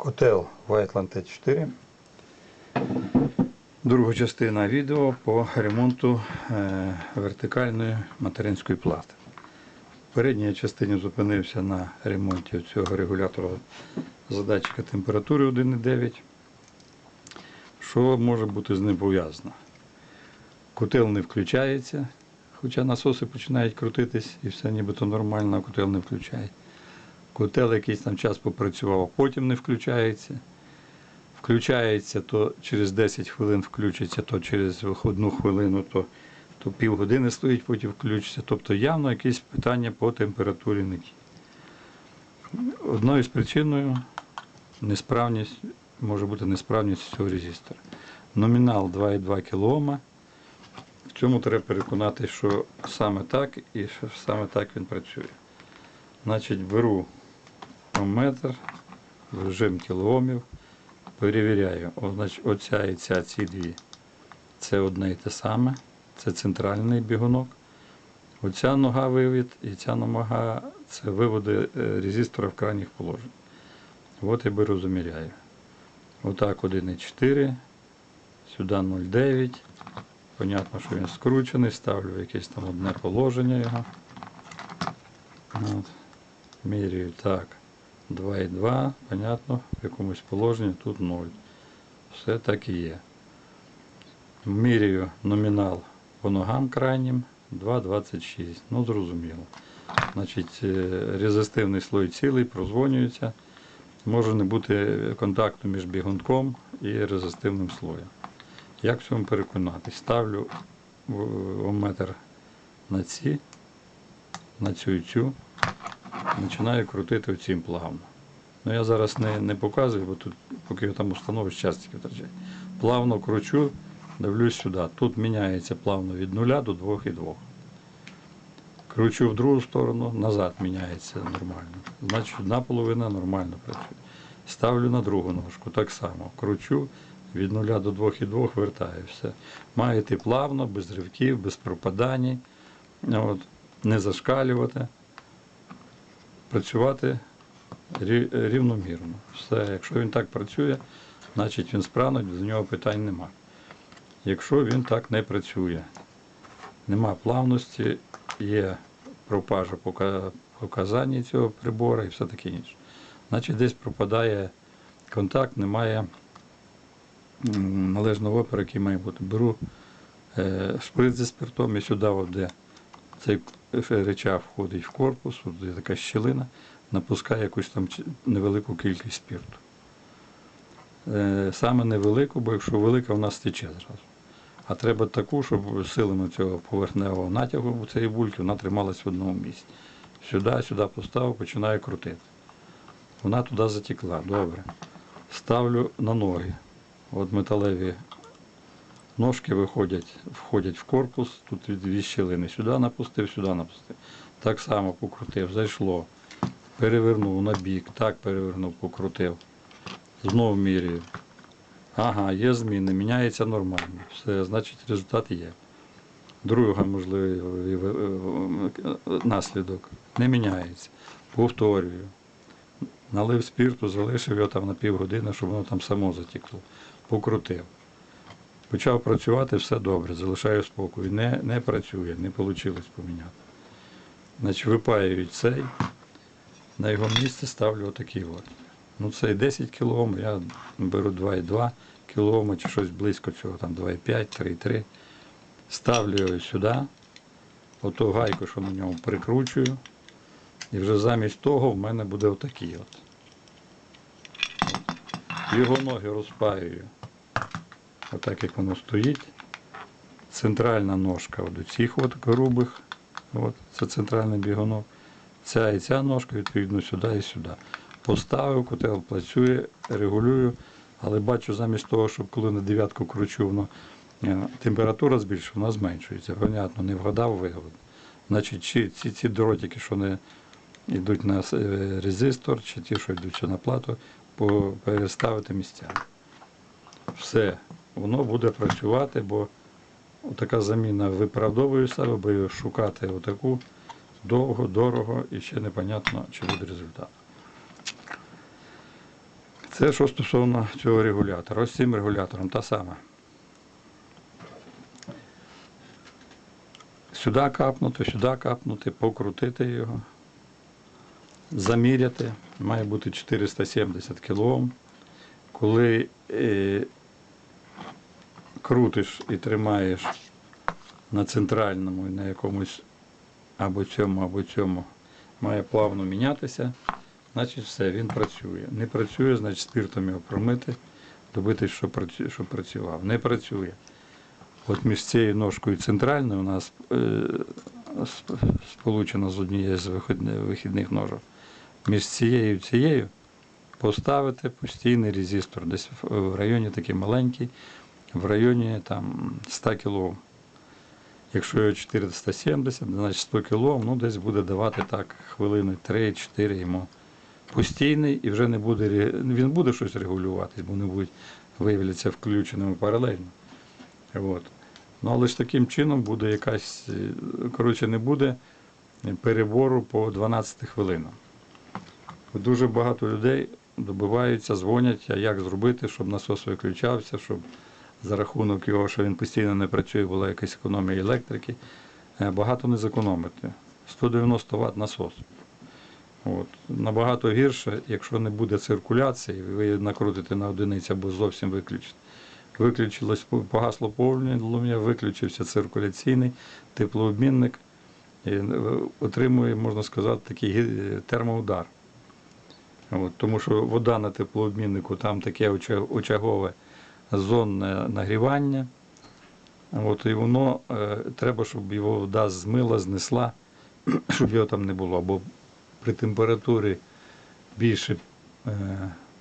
Котел Whiteland T4. Друга частина відео по ремонту е, вертикальної материнської плати. В передній частині зупинився на ремонті цього регулятора задатчика температури 1,9. Що може бути з ним пов'язано? Котел не включається, хоча насоси починають крутитись і все нібито нормально, а котел не включає. Котел якийсь там час попрацював, потім не включається. Включається, то через 10 хвилин включиться, то через одну хвилину, то, то півгодини стоїть, потім включиться. Тобто явно якісь питання по температурі не ті. Одною з причиною несправність, може бути несправність цього резистора. Номінал 2,2 кОм. В цьому треба переконати, що саме так і що саме так він працює. Значить, беру метр, режим кілоомів, перевіряю. Оця і ця, ці дві. Це одне і те саме. Це центральний бігунок. Оця нога вивід і ця нога це виводи е, резистора в крайніх положень. От я беру, заміряю. Отак 1,4, сюди 0,9. Понятно, що він скручений, ставлю якесь там одне положення його. От. Міряю так. 2,2, понятно, в якомусь положенні тут 0. Все так і є. Міряю номінал по ногам крайнім 2,26. Ну, зрозуміло. Значить, е, резистивний слой цілий, прозвонюється. Може не бути контакту між бігунком і резистивним слоєм. Як в цьому переконатись? Ставлю омметр на ці, на цю і цю, починаю крутити цим плавно. Ну я зараз не, не показую, бо тут, поки його там установиш, час тільки втрачає. Плавно кручу, дивлюсь сюди. Тут міняється плавно від 0 до 2,2. Кручу в другу сторону, назад міняється нормально. Значить, одна половина нормально працює. Ставлю на другу ножку, так само. Кручу від 0 до 2,2 вертаю все. Має йти плавно, без ривків, без пропадань. От, не зашкалювати. Працювати рівномірно. Все, якщо він так працює, значить він справний, до нього питань нема. Якщо він так не працює, нема плавності, є пропажа пока- показань цього прибору і все таке інше. Значить, десь пропадає контакт, немає належного опору, який має бути. Беру е, шприц зі спиртом і сюди, от де цей речах входить в корпус, от є така щілина, напускає якусь там невелику кількість спирту. Е, Саме невелику, бо якщо велика, вона стече зразу. А треба таку, щоб силами цього поверхневого натягу цієї бульки вона трималась в одному місці. Сюди, сюди поставив, починаю крутити. Вона туди затекла. Добре. Ставлю на ноги. От металеві ножки виходять, входять в корпус, тут дві щілини. Сюди напустив, сюди напустив. Так само покрутив, зайшло. Перевернув на бік, так перевернув, покрутив. Знову міряю. Ага, є зміни, міняється нормально. Все, значить результат є. Друга можливий е, е, наслідок не міняється. Повторюю. Налив спірту, залишив його там на півгодини, щоб воно там само затекло. Покрутив. Почав працювати, все добре, залишаю спокій. Не, не працює, не вийшло поміняти. Значить, випаюю цей, на його місце ставлю отакий от. Ну, цей 10 кОм, я беру 2,2 кОм чи щось близько цього, там 2,5, 3,3. Ставлю його сюди, оту гайку, що на ньому прикручую. І вже замість того в мене буде отакий от. Його ноги розпаюю. Отак як воно стоїть. Центральна ножка у цих от грубих. От, це центральний бігунок. Ця і ця ножка, відповідно, сюди і сюди. Поставив, котел працює, регулюю, але бачу замість того, щоб коли на дев'ятку кручу, воно е, температура збільшується, вона зменшується. Понятно, не вгадав вигод. Значить, чи ці, ці дротики, що не йдуть на е, резистор, чи ті, що йдуть на плату, переставити місцями. Все, воно буде працювати, бо така заміна виправдовує себе, бо шукати отаку довго, дорого і ще непонятно, чи буде результат. Це що стосовно цього регулятора. Ось цим регулятором та сама. Сюди капнути, сюди капнути, покрутити його, заміряти. Має бути 470 кОм. Коли е, крутиш і тримаєш на центральному і на якомусь або цьому, або цьому, має плавно мінятися, значить все, він працює. Не працює, значить спиртом його промити, добитись, щоб, працював. Не працює. От між цією ножкою центральною у нас е, сполучено з однією з вихідних ножок. Між цією і цією поставити постійний резистор, десь в районі такий маленький, в районі там 100 кОм. Якщо його 470, значить 100 кОм, ну десь буде давати так хвилини 3-4 йому постійний і вже не буде він буде щось регулюватись, бо вони будуть виявляться включеними паралельно. От. Ну, але ж таким чином буде якась, коротше, не буде перебору по 12 хвилинам. Дуже багато людей добиваються, дзвонять, а як зробити, щоб насос виключався, щоб за рахунок його, що він постійно не працює, була якась економія електрики. Е, Багато не зекономити. 190 Вт насос. От. Набагато гірше, якщо не буде циркуляції, ви накрутите на одиницю або зовсім виключите. Виключилось, погасло повідомлення, виключився циркуляційний теплообмінник. І е, отримує, можна сказати, такий термоудар. От, тому що вода на теплообміннику там таке оча- очагове зонне нагрівання. От, і воно е, треба, щоб його вода змила, знесла, щоб його там не було. Бо при температурі більше е,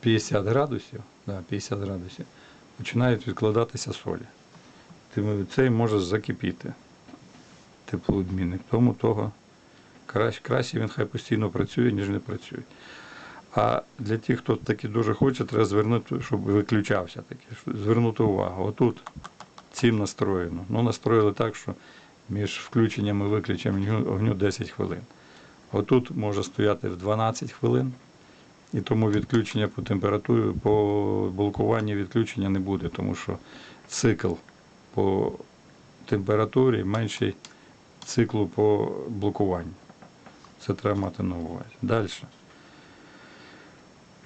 50 градусів, да, 50 градусів, починають відкладатися солі. Цей може закипіти теплообмінник. Тому того краще він хай постійно працює, ніж не працює. А для тих, хто таки дуже хоче, треба звернути, щоб виключався таки, звернути увагу. Отут цим настроєно. Ну, настроїли так, що між включенням і виключенням огню- огню 10 хвилин. Отут може стояти в 12 хвилин, і тому відключення по температурі, по блокуванню відключення не буде, тому що цикл по температурі менший циклу по блокуванню. Це треба мати на увазі. Далі.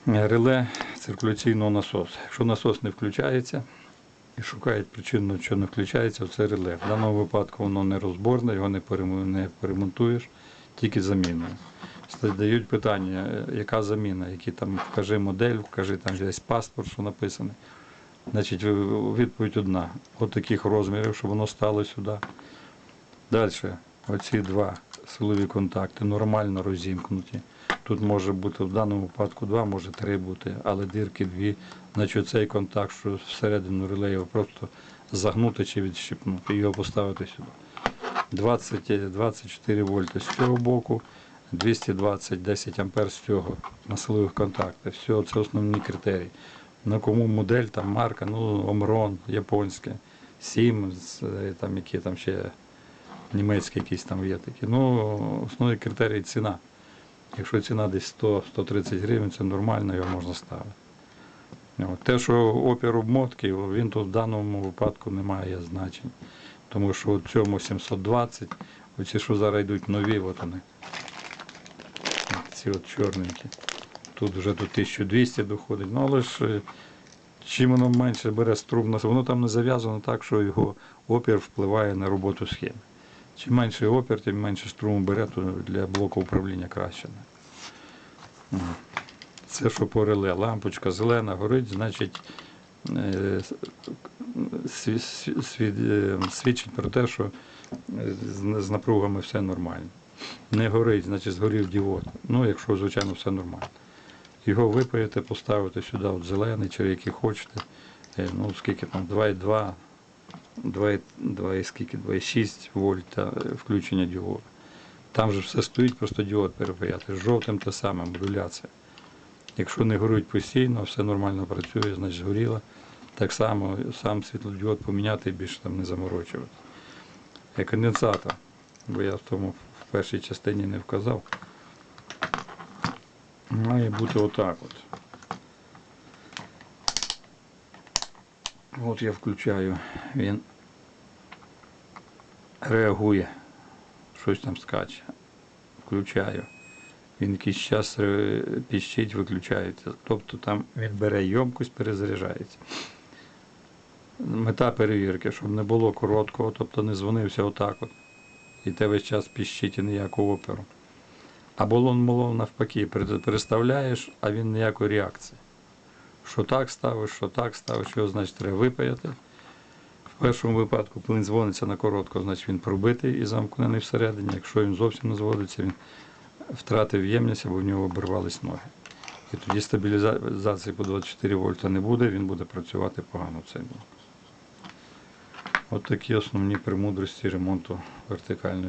Реле циркуляційного насосу. Якщо насос не включається і шукають причину, що не включається, це реле. В даному випадку воно не розборне, його не перемонтуєш, тільки заміною. Дають питання, е, яка заміна, які там вкажи модель, вкажи там десь паспорт, що написаний. Значить, відповідь одна. От таких розмірів, щоб воно стало сюди. Далі, оці два силові контакти нормально розімкнуті. Тут може бути в даному випадку два, може три бути, але дирки дві. Значить, цей контакт, що всередину релею просто загнути чи відщипнути, його поставити сюди. 20, 24 вольти з цього боку, 220 10 ампер з цього на силових контактах. Все, це основні критерії. На кому модель, там марка, ну, Омрон, японське, Siemens, е, там які там ще німецькі якісь там є такі. Ну, основний критерій ціна. Якщо ціна десь 100-130 гривень, це нормально, його можна ставити. Те, що опір обмотки, він тут в даному випадку не має значення. Тому що в цьому 720, оці, що зараз йдуть нові, от вони. Ці от чорненькі. Тут вже до 1200 доходить. Ну, але ж е, чим воно менше бере струбна, воно там не зав'язано так, що його опір впливає на роботу схеми. Чим менший опір, тим менше струму бере, то для блоку управління краще. Це що по реле. Лампочка зелена горить, значить е, е, свідчить про те, що е, з, напругами все нормально. Не горить, значить згорів діод. Ну, якщо, звичайно, все нормально. Його випаєте, поставите сюди от зелений, чи який хочете. Ну, скільки там, 2,2, 2, 2, скільки, 2,6 вольт та, е, включення діоду. Там же все стоїть, просто діод перепаяти. З жовтим те саме, модуляція. Якщо не горить постійно, все нормально працює, значить згоріло. Так само сам світлодіод поміняти і більше там не заморочувати. Конденсатор, бо я в тому в першій частині не вказав. Має бути отак от. От я включаю, він реагує, щось там скаче. Включаю. Він якийсь час піщить, виключається. Тобто там він бере йомкость, перезаряджається. Мета перевірки, щоб не було короткого, тобто не дзвонився отак от. І те весь час піщить і ніякого оперу. А балон малон навпаки, переставляєш, а він ніякої реакції. Що так ставиш, що так ставиш, його значить треба випаяти. В першому випадку, він дзвониться на коротко, значить він пробитий і замкнений всередині. Якщо він зовсім не зводиться, він втратив ємність або в нього обірвались ноги. І тоді стабілізації по 24 вольта не буде, він буде працювати погано цей блок. От такі основні премудрості ремонту вертикальної.